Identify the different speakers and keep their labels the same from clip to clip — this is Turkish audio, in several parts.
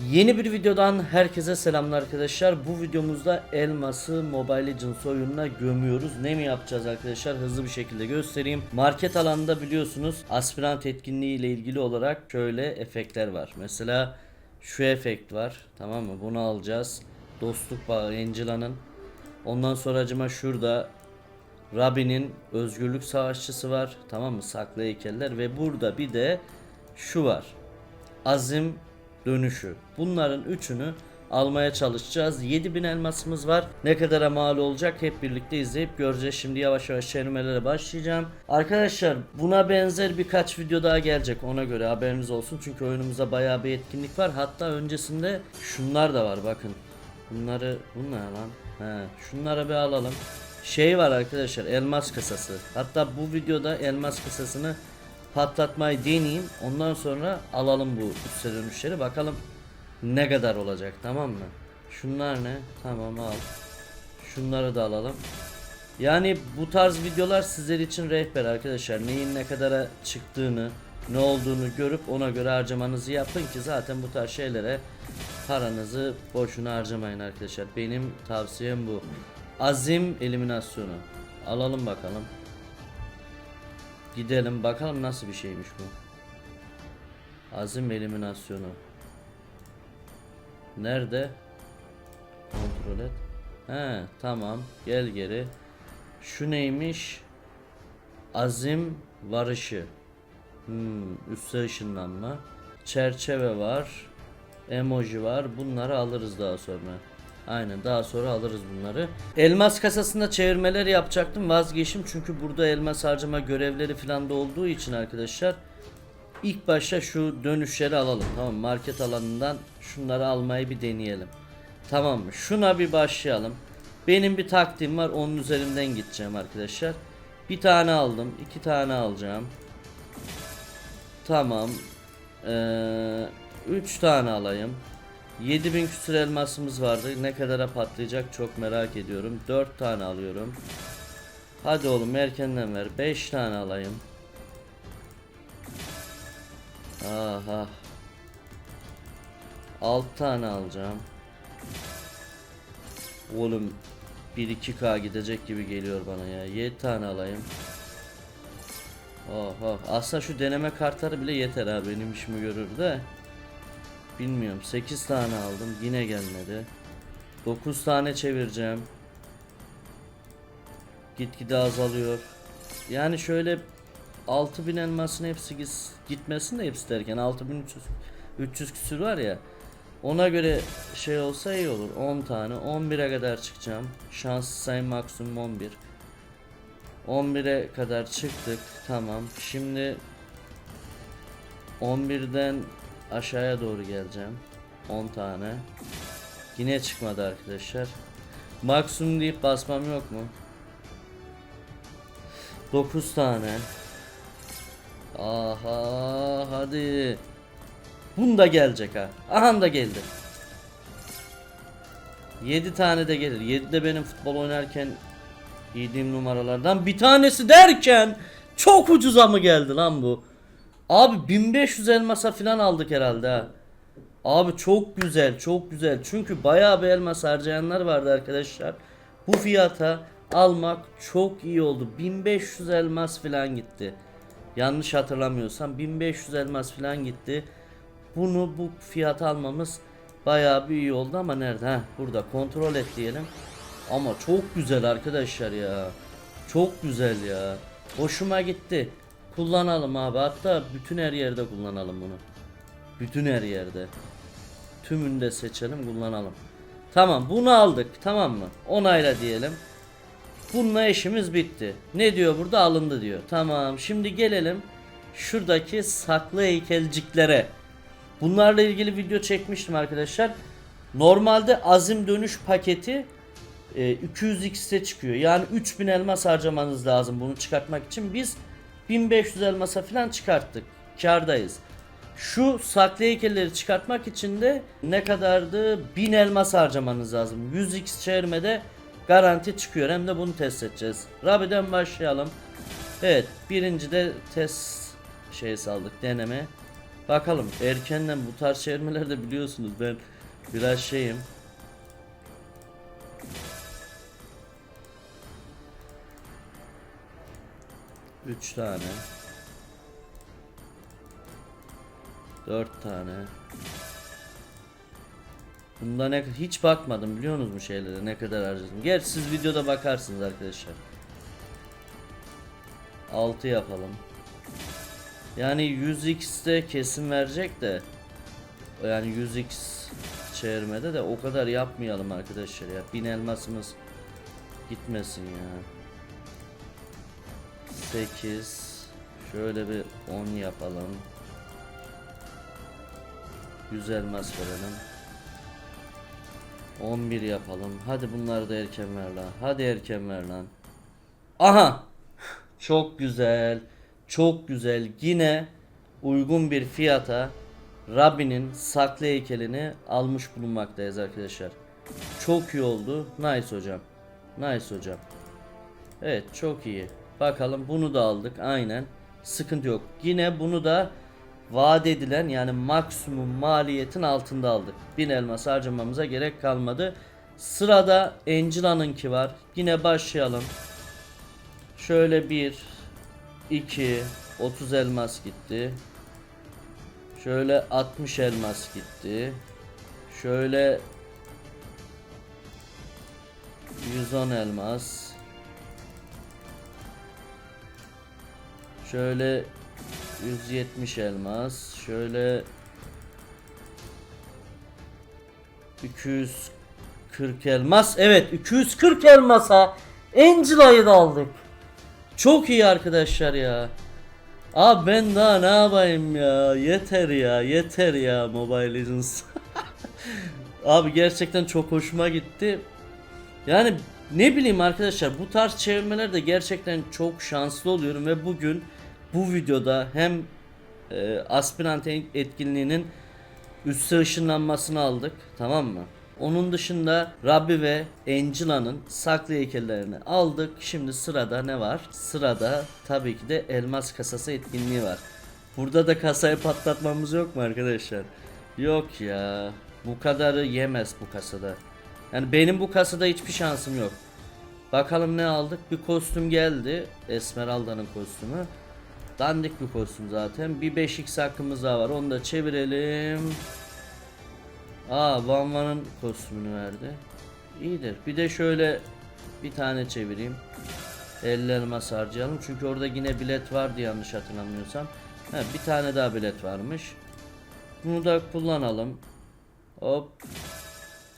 Speaker 1: Yeni bir videodan herkese selamlar arkadaşlar. Bu videomuzda elması Mobile Legends oyununa gömüyoruz. Ne mi yapacağız arkadaşlar? Hızlı bir şekilde göstereyim. Market alanında biliyorsunuz aspirant etkinliği ile ilgili olarak şöyle efektler var. Mesela şu efekt var. Tamam mı? Bunu alacağız. Dostluk bağı Angela'nın. Ondan sonra acıma şurada Rabbi'nin özgürlük savaşçısı var. Tamam mı? Saklı heykeller ve burada bir de şu var. Azim dönüşü. Bunların üçünü almaya çalışacağız. 7000 elmasımız var. Ne kadara mal olacak hep birlikte izleyip göreceğiz. Şimdi yavaş yavaş çevirmelere başlayacağım. Arkadaşlar buna benzer birkaç video daha gelecek ona göre haberiniz olsun. Çünkü oyunumuzda bayağı bir etkinlik var. Hatta öncesinde şunlar da var bakın. Bunları bunlar lan. He, şunları bir alalım. Şey var arkadaşlar elmas kasası. Hatta bu videoda elmas kasasını patlatmayı deneyeyim. Ondan sonra alalım bu üste dönüşleri. Bakalım ne kadar olacak tamam mı? Şunlar ne? Tamam al. Şunları da alalım. Yani bu tarz videolar sizler için rehber arkadaşlar. Neyin ne kadara çıktığını, ne olduğunu görüp ona göre harcamanızı yapın ki zaten bu tarz şeylere paranızı boşuna harcamayın arkadaşlar. Benim tavsiyem bu. Azim eliminasyonu. Alalım bakalım. Gidelim bakalım nasıl bir şeymiş bu. Azim eliminasyonu. Nerede? Kontrol et. He tamam gel geri. Şu neymiş? Azim varışı. Hmm, üste ışınlanma. Çerçeve var. Emoji var. Bunları alırız daha sonra. Aynen daha sonra alırız bunları. Elmas kasasında çevirmeler yapacaktım vazgeçtim çünkü burada elmas harcama görevleri falan da olduğu için arkadaşlar ilk başta şu dönüşleri alalım tamam market alanından şunları almayı bir deneyelim. Tamam mı? Şuna bir başlayalım. Benim bir taktiğim var onun üzerinden gideceğim arkadaşlar. Bir tane aldım iki tane alacağım. Tamam. Ee, 3 tane alayım. 7000 küsur elmasımız vardı. Ne kadara patlayacak çok merak ediyorum. 4 tane alıyorum. Hadi oğlum erkenden ver. 5 tane alayım. Aha. 6 tane alacağım. Oğlum 1-2k gidecek gibi geliyor bana ya. 7 tane alayım. Oha. Aslında şu deneme kartları bile yeter ha benim işimi görür de. Bilmiyorum 8 tane aldım yine gelmedi. 9 tane çevireceğim. Gitgide azalıyor. Yani şöyle 6000 elmasın hepsi gitmesin de hepsi derken 6300 300 küsür var ya. Ona göre şey olsa iyi olur. 10 tane 11'e kadar çıkacağım. Şans sayı maksimum 11. 11'e kadar çıktık. Tamam. Şimdi 11'den aşağıya doğru geleceğim. 10 tane. Yine çıkmadı arkadaşlar. Maksimum deyip basmam yok mu? 9 tane. Aha hadi. Bunda gelecek ha. Aha da geldi. 7 tane de gelir. 7 de benim futbol oynarken yediğim numaralardan bir tanesi derken çok ucuza mı geldi lan bu? Abi 1500 elmasa falan aldık herhalde ha. Abi çok güzel çok güzel. Çünkü bayağı bir elmas harcayanlar vardı arkadaşlar. Bu fiyata almak çok iyi oldu. 1500 elmas falan gitti. Yanlış hatırlamıyorsam 1500 elmas falan gitti. Bunu bu fiyata almamız bayağı bir iyi oldu ama nerede? ha burada kontrol et diyelim. Ama çok güzel arkadaşlar ya. Çok güzel ya. Hoşuma gitti. Kullanalım abi. Hatta bütün her yerde kullanalım bunu. Bütün her yerde. Tümünü de seçelim kullanalım. Tamam bunu aldık tamam mı? Onayla diyelim. Bununla işimiz bitti. Ne diyor burada alındı diyor. Tamam şimdi gelelim şuradaki saklı heykelciklere. Bunlarla ilgili video çekmiştim arkadaşlar. Normalde azim dönüş paketi e, 200x'e çıkıyor. Yani 3000 elmas harcamanız lazım bunu çıkartmak için. Biz 1500 elmasa falan çıkarttık. Kardayız. Şu saklı heykelleri çıkartmak için de ne kadardı? 1000 elmas harcamanız lazım. 100x çevirmede garanti çıkıyor. Hem de bunu test edeceğiz. Rabi'den başlayalım. Evet birinci de test şey saldık deneme. Bakalım erkenden bu tarz çevirmelerde biliyorsunuz ben biraz şeyim. Üç tane. Dört tane. Bunda ne hiç bakmadım biliyor musunuz bu şeylere ne kadar harcadım. Gerçi siz videoda bakarsınız arkadaşlar. 6 yapalım. Yani 100x'te kesin verecek de yani 100x çevirmede de o kadar yapmayalım arkadaşlar ya. 1000 elmasımız gitmesin ya. 8 şöyle bir 10 yapalım. 100 elmas verelim. 11 yapalım. Hadi bunları da erken ver lan. Hadi erken ver lan. Aha! Çok güzel. Çok güzel. Yine uygun bir fiyata Rabbinin saklı heykelini almış bulunmaktayız arkadaşlar. Çok iyi oldu. Nice hocam. Nice hocam. Evet çok iyi. Bakalım bunu da aldık aynen. Sıkıntı yok. Yine bunu da vaat edilen yani maksimum maliyetin altında aldık. 1000 elmas harcamamıza gerek kalmadı. Sırada Angela'nınki var. Yine başlayalım. Şöyle 1 2 30 elmas gitti. Şöyle 60 elmas gitti. Şöyle 110 elmas. Şöyle 170 elmas. Şöyle 240 elmas. Evet 240 elmasa Angela'yı da aldık. Çok iyi arkadaşlar ya. Abi ben daha ne yapayım ya? Yeter ya, yeter ya Mobile Legends. Abi gerçekten çok hoşuma gitti. Yani ne bileyim arkadaşlar bu tarz çevirmelerde gerçekten çok şanslı oluyorum ve bugün bu videoda hem e, aspirant etkinliğinin üste ışınlanmasını aldık tamam mı? Onun dışında Rabbi ve Angela'nın saklı heykellerini aldık. Şimdi sırada ne var? Sırada tabii ki de elmas kasası etkinliği var. Burada da kasayı patlatmamız yok mu arkadaşlar? Yok ya. Bu kadarı yemez bu kasada. Yani benim bu kasada hiçbir şansım yok. Bakalım ne aldık? Bir kostüm geldi. Esmeralda'nın kostümü. Dandik bir kostüm zaten. Bir 5x hakkımız daha var. Onu da çevirelim. Aa Van Van'ın kostümünü verdi. İyidir. Bir de şöyle bir tane çevireyim. 50 elmas harcayalım. Çünkü orada yine bilet vardı yanlış hatırlamıyorsam. Ha, bir tane daha bilet varmış. Bunu da kullanalım. Hop.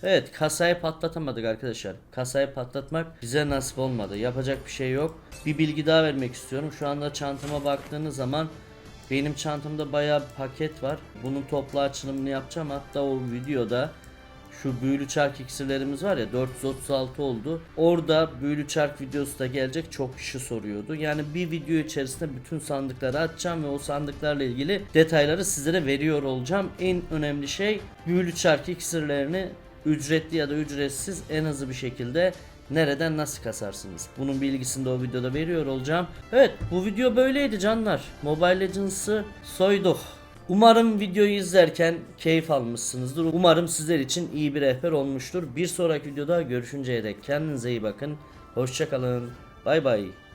Speaker 1: Evet kasayı patlatamadık arkadaşlar. Kasayı patlatmak bize nasip olmadı. Yapacak bir şey yok. Bir bilgi daha vermek istiyorum. Şu anda çantama baktığınız zaman benim çantamda bayağı bir paket var. Bunun toplu açılımını yapacağım. Hatta o videoda şu büyülü çark iksirlerimiz var ya 436 oldu. Orada büyülü çark videosu da gelecek. Çok kişi soruyordu. Yani bir video içerisinde bütün sandıkları açacağım ve o sandıklarla ilgili detayları sizlere veriyor olacağım. En önemli şey büyülü çark iksirlerini ücretli ya da ücretsiz en hızlı bir şekilde nereden nasıl kasarsınız? Bunun bilgisini de o videoda veriyor olacağım. Evet bu video böyleydi canlar. Mobile Legends'ı soyduk. Umarım videoyu izlerken keyif almışsınızdır. Umarım sizler için iyi bir rehber olmuştur. Bir sonraki videoda görüşünceye dek kendinize iyi bakın. Hoşçakalın. Bay bay.